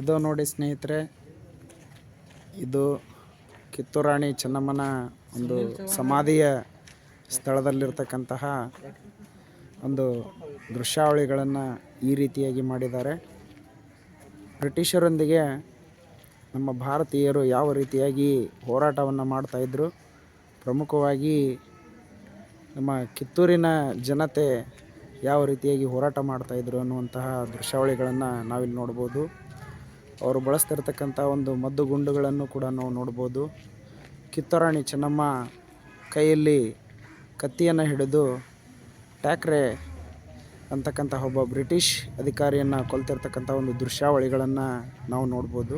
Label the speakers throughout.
Speaker 1: ಇದು ನೋಡಿ ಸ್ನೇಹಿತರೆ, ಇದು ಕಿತ್ತೂರಾಣಿ ಚೆನ್ನಮ್ಮನ ಒಂದು ಸಮಾಧಿಯ ಸ್ಥಳದಲ್ಲಿರ್ತಕ್ಕಂತಹ ಒಂದು ದೃಶ್ಯಾವಳಿಗಳನ್ನು ಈ ರೀತಿಯಾಗಿ ಮಾಡಿದ್ದಾರೆ. ಬ್ರಿಟಿಷರೊಂದಿಗೆ ನಮ್ಮ ಭಾರತೀಯರು ಯಾವ ರೀತಿಯಾಗಿ ಹೋರಾಟವನ್ನು ಮಾಡ್ತಾಯಿದ್ರು ಪ್ರಮುಖವಾಗಿ ನಮ್ಮ ಕಿತ್ತೂರಿನ ಜನತೆ ಯಾವ ರೀತಿಯಾಗಿ ಹೋರಾಟ ಮಾಡ್ತಾಯಿದ್ರು ಅನ್ನುವಂತಹ ದೃಶ್ಯಾವಳಿಗಳನ್ನು ನಾವಿಲ್ಲಿ ನೋಡ್ಬೋದು. ಅವರು ಬಳಸ್ತಿರ್ತಕ್ಕಂಥ ಒಂದು ಮದ್ದು ಗುಂಡುಗಳನ್ನು ಕೂಡ ನಾವು ನೋಡ್ಬೋದು. ಕಿತ್ತೂರಾಣಿ ಚೆನ್ನಮ್ಮ ಕೈಯಲ್ಲಿ ಕತ್ತಿಯನ್ನು ಹಿಡಿದು ಟ್ಯಾಕ್ರೆ ಅಂತಕ್ಕಂಥ ಒಬ್ಬ ಬ್ರಿಟಿಷ್ ಅಧಿಕಾರಿಯನ್ನು ಕೊಲ್ತಿರ್ತಕ್ಕಂಥ ಒಂದು ದೃಶ್ಯಾವಳಿಗಳನ್ನು ನಾವು ನೋಡ್ಬೋದು.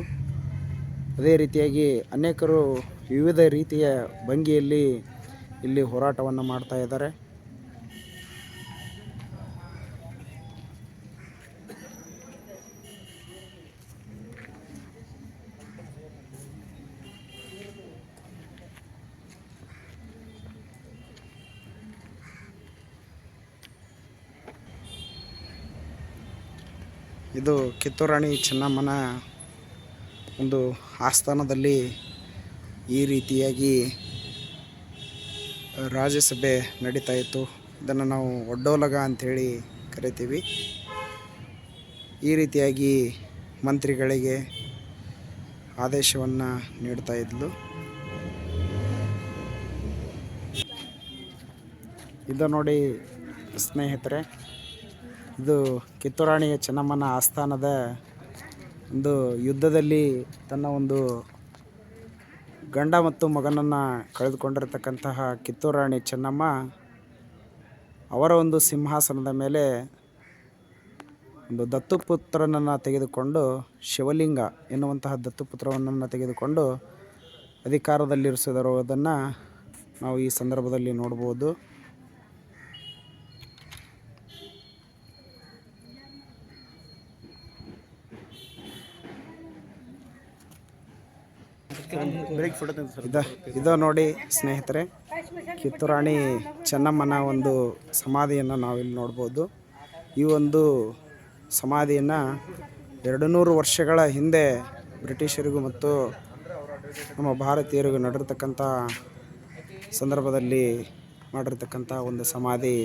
Speaker 1: ಅದೇ ರೀತಿಯಾಗಿ ಅನೇಕರು ವಿವಿಧ ರೀತಿಯ ಭಂಗಿಯಲ್ಲಿ ಇಲ್ಲಿ ಹೋರಾಟವನ್ನು ಮಾಡ್ತಾ ಇದ್ದಾರೆ. ಇದು ಕಿತ್ತೂರಾಣಿ ಚೆನ್ನಮ್ಮನ ಒಂದು ಆಸ್ಥಾನದಲ್ಲಿ ಈ ರೀತಿಯಾಗಿ ರಾಜ್ಯಸಭೆ ನಡೀತಾ ಇತ್ತು. ಇದನ್ನು ನಾವು ಒಡ್ಡೋಲಗ ಅಂಥೇಳಿ ಕರಿತೀವಿ. ಈ ರೀತಿಯಾಗಿ ಮಂತ್ರಿಗಳಿಗೆ ಆದೇಶವನ್ನು ನೀಡ್ತಾ ಇದ್ಲು. ಇದು ನೋಡಿ ಸ್ನೇಹಿತರೆ ಇದು ಕಿತ್ತೂರಾಣಿಯ ಚೆನ್ನಮ್ಮನ ಆಸ್ಥಾನದ ಒಂದು ಯುದ್ಧದಲ್ಲಿ ತನ್ನ ಒಂದು ಗಂಡ ಮತ್ತು ಮಗನನ್ನು ಕಳೆದುಕೊಂಡಿರ್ತಕ್ಕಂತಹ ಕಿತ್ತೂರಾಣಿ ಚೆನ್ನಮ್ಮ ಅವರ ಒಂದು ಸಿಂಹಾಸನದ ಮೇಲೆ ಒಂದು ದತ್ತುಪುತ್ರನನ್ನು ತೆಗೆದುಕೊಂಡು ಶಿವಲಿಂಗ ಎನ್ನುವಂತಹ ದತ್ತುಪುತ್ರವನ್ನು ತೆಗೆದುಕೊಂಡು ಅಧಿಕಾರದಲ್ಲಿರಿಸಿದರುವುದನ್ನು ನಾವು ಈ ಸಂದರ್ಭದಲ್ಲಿ ನೋಡ್ಬೋದು. ಇದ, ಇದು ನೋಡಿ ಸ್ನೇಹಿತರೆ, ಕಿತ್ತೂರಾಣಿ ಚೆನ್ನಮ್ಮನ ಒಂದು ಸಮಾಧಿಯನ್ನು ನಾವಿಲ್ಲಿ ನೋಡ್ಬೋದು. ಈ ಒಂದು ಸಮಾಧಿಯನ್ನು ಎರಡು ನೂರು ವರ್ಷಗಳ ಹಿಂದೆ ಬ್ರಿಟಿಷರಿಗೂ ಮತ್ತು ನಮ್ಮ ಭಾರತೀಯರಿಗೂ ನಡೆರ್ತಕ್ಕಂಥ ಸಂದರ್ಭದಲ್ಲಿ ಮಾಡಿರ್ತಕ್ಕಂಥ ಒಂದು ಸಮಾಧಿ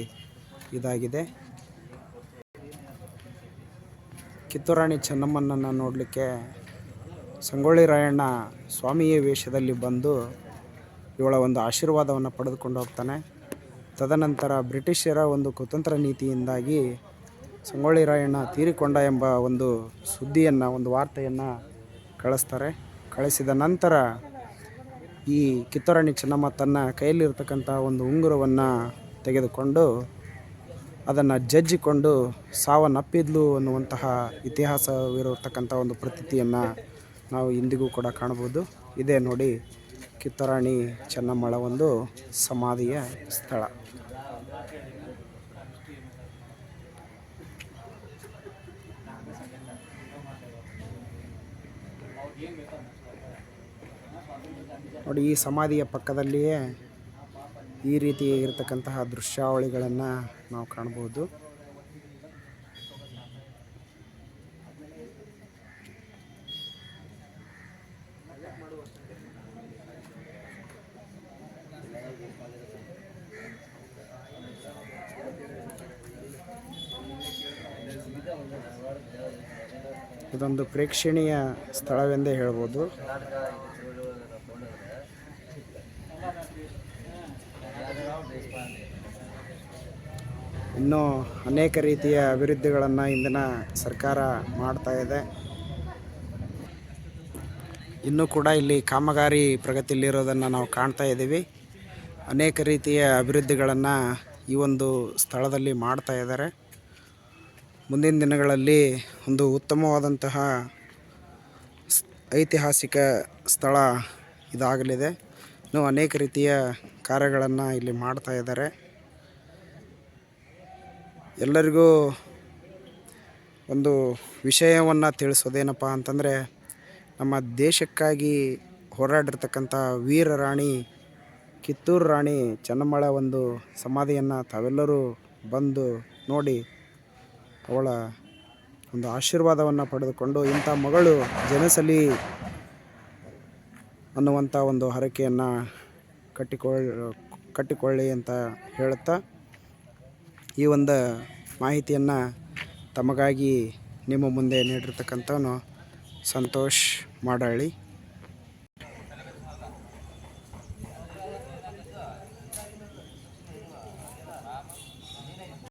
Speaker 1: ಇದಾಗಿದೆ. ಕಿತ್ತೂರಾಣಿ ಚೆನ್ನಮ್ಮನನ್ನು ನೋಡಲಿಕ್ಕೆ ಸಂಗೊಳ್ಳಿ ರಾಯಣ್ಣ ಸ್ವಾಮಿಯ ವೇಷದಲ್ಲಿ ಬಂದು ಇವಳ ಒಂದು ಆಶೀರ್ವಾದವನ್ನು ಪಡೆದುಕೊಂಡು ಹೋಗ್ತಾನೆ. ತದನಂತರ ಬ್ರಿಟಿಷರ ಒಂದು ಕುತಂತ್ರ ನೀತಿಯಿಂದಾಗಿ ಸಂಗೊಳ್ಳಿ ರಾಯಣ್ಣ ತೀರಿಕೊಂಡ ಎಂಬ ಒಂದು ಸುದ್ದಿಯನ್ನು, ಒಂದು ವಾರ್ತೆಯನ್ನು ಕಳಿಸ್ತಾರೆ. ಕಳಿಸಿದ ನಂತರ ಈ ಕಿತ್ತೂರಾಣಿ ಚೆನ್ನಮ್ಮ ತನ್ನ ಕೈಯಲ್ಲಿರ್ತಕ್ಕಂಥ ಒಂದು ಉಂಗುರವನ್ನು ತೆಗೆದುಕೊಂಡು ಅದನ್ನು ಜಜ್ಜಿಕೊಂಡು ಸಾವನ್ನಪ್ಪಿದ್ಲು ಅನ್ನುವಂತಹ ಇತಿಹಾಸವಿರತಕ್ಕಂಥ ಒಂದು ಪ್ರತೀತಿಯನ್ನು ನಾವು ಇಂದಿಗೂ ಕೂಡ ಕಾಣ್ಬೋದು ಇದೆ ನೋಡಿ ಕಿತ್ತರಾಣಿ ಚೆನ್ನಮ್ಮಳ ಒಂದು ಸಮಾಧಿಯ ಸ್ಥಳ. ನೋಡಿ ಈ ಸಮಾಧಿಯ ಪಕ್ಕದಲ್ಲಿಯೇ ಈ ರೀತಿ ಇರತಕ್ಕಂತಹ ದೃಶ್ಯಾವಳಿಗಳನ್ನು ನಾವು ಕಾಣ್ಬೋದು ಇದೊಂದು ಪ್ರೇಕ್ಷಣೀಯ ಸ್ಥಳವೆಂದೇ ಹೇಳ್ಬೋದು. ಇನ್ನೂ ಅನೇಕ ರೀತಿಯ ಅಭಿವೃದ್ಧಿಗಳನ್ನು ಇಂದಿನ ಸರ್ಕಾರ ಮಾಡ್ತಾ ಇದೆ. ಇನ್ನೂ ಕೂಡ ಇಲ್ಲಿ ಕಾಮಗಾರಿ ಪ್ರಗತಿಯಲ್ಲಿರೋದನ್ನು ನಾವು ಕಾಣ್ತಾ ಇದ್ದೀವಿ. ಅನೇಕ ರೀತಿಯ ಅಭಿವೃದ್ಧಿಗಳನ್ನು ಈ ಒಂದು ಸ್ಥಳದಲ್ಲಿ ಮಾಡ್ತಾ ಇದ್ದಾರೆ. ಮುಂದಿನ ದಿನಗಳಲ್ಲಿ ಒಂದು ಉತ್ತಮವಾದಂತಹ ಐತಿಹಾಸಿಕ ಸ್ಥಳ ಇದಾಗಲಿದೆ. ಇನ್ನೂ ಅನೇಕ ರೀತಿಯ ಕಾರ್ಯಗಳನ್ನು ಇಲ್ಲಿ ಮಾಡ್ತಾ ಇದ್ದಾರೆ. ಎಲ್ಲರಿಗೂ ಒಂದು ವಿಷಯವನ್ನು ತಿಳಿಸೋದೇನಪ್ಪ ಅಂತಂದರೆ, ನಮ್ಮ ದೇಶಕ್ಕಾಗಿ ಹೋರಾಡಿರ್ತಕ್ಕಂಥ ವೀರ ರಾಣಿ ಕಿತ್ತೂರು ರಾಣಿ ಚೆನ್ನಮ್ಮಳ ಒಂದು ಸಮಾಧಿಯನ್ನು ತಾವೆಲ್ಲರೂ ಬಂದು ನೋಡಿ ಅವಳ ಒಂದು ಆಶೀರ್ವಾದವನ್ನು ಪಡೆದುಕೊಂಡು ಇಂಥ ಮಗಳು ಜನಿಸಲಿ ಅನ್ನುವಂಥ ಒಂದು ಹರಕೆಯನ್ನು ಕಟ್ಟಿಕೊಳ್ಳ, ಕಟ್ಟಿಕೊಳ್ಳಿ ಅಂತ ಹೇಳುತ್ತಾ ಈ ಒಂದು ಮಾಹಿತಿಯನ್ನು ತಮಗಾಗಿ ನಿಮ್ಮ ಮುಂದೆ ನೀಡಿರ್ತಕ್ಕಂಥವನು ಸಂತೋಷ್ ಮಾಡಾಳಿ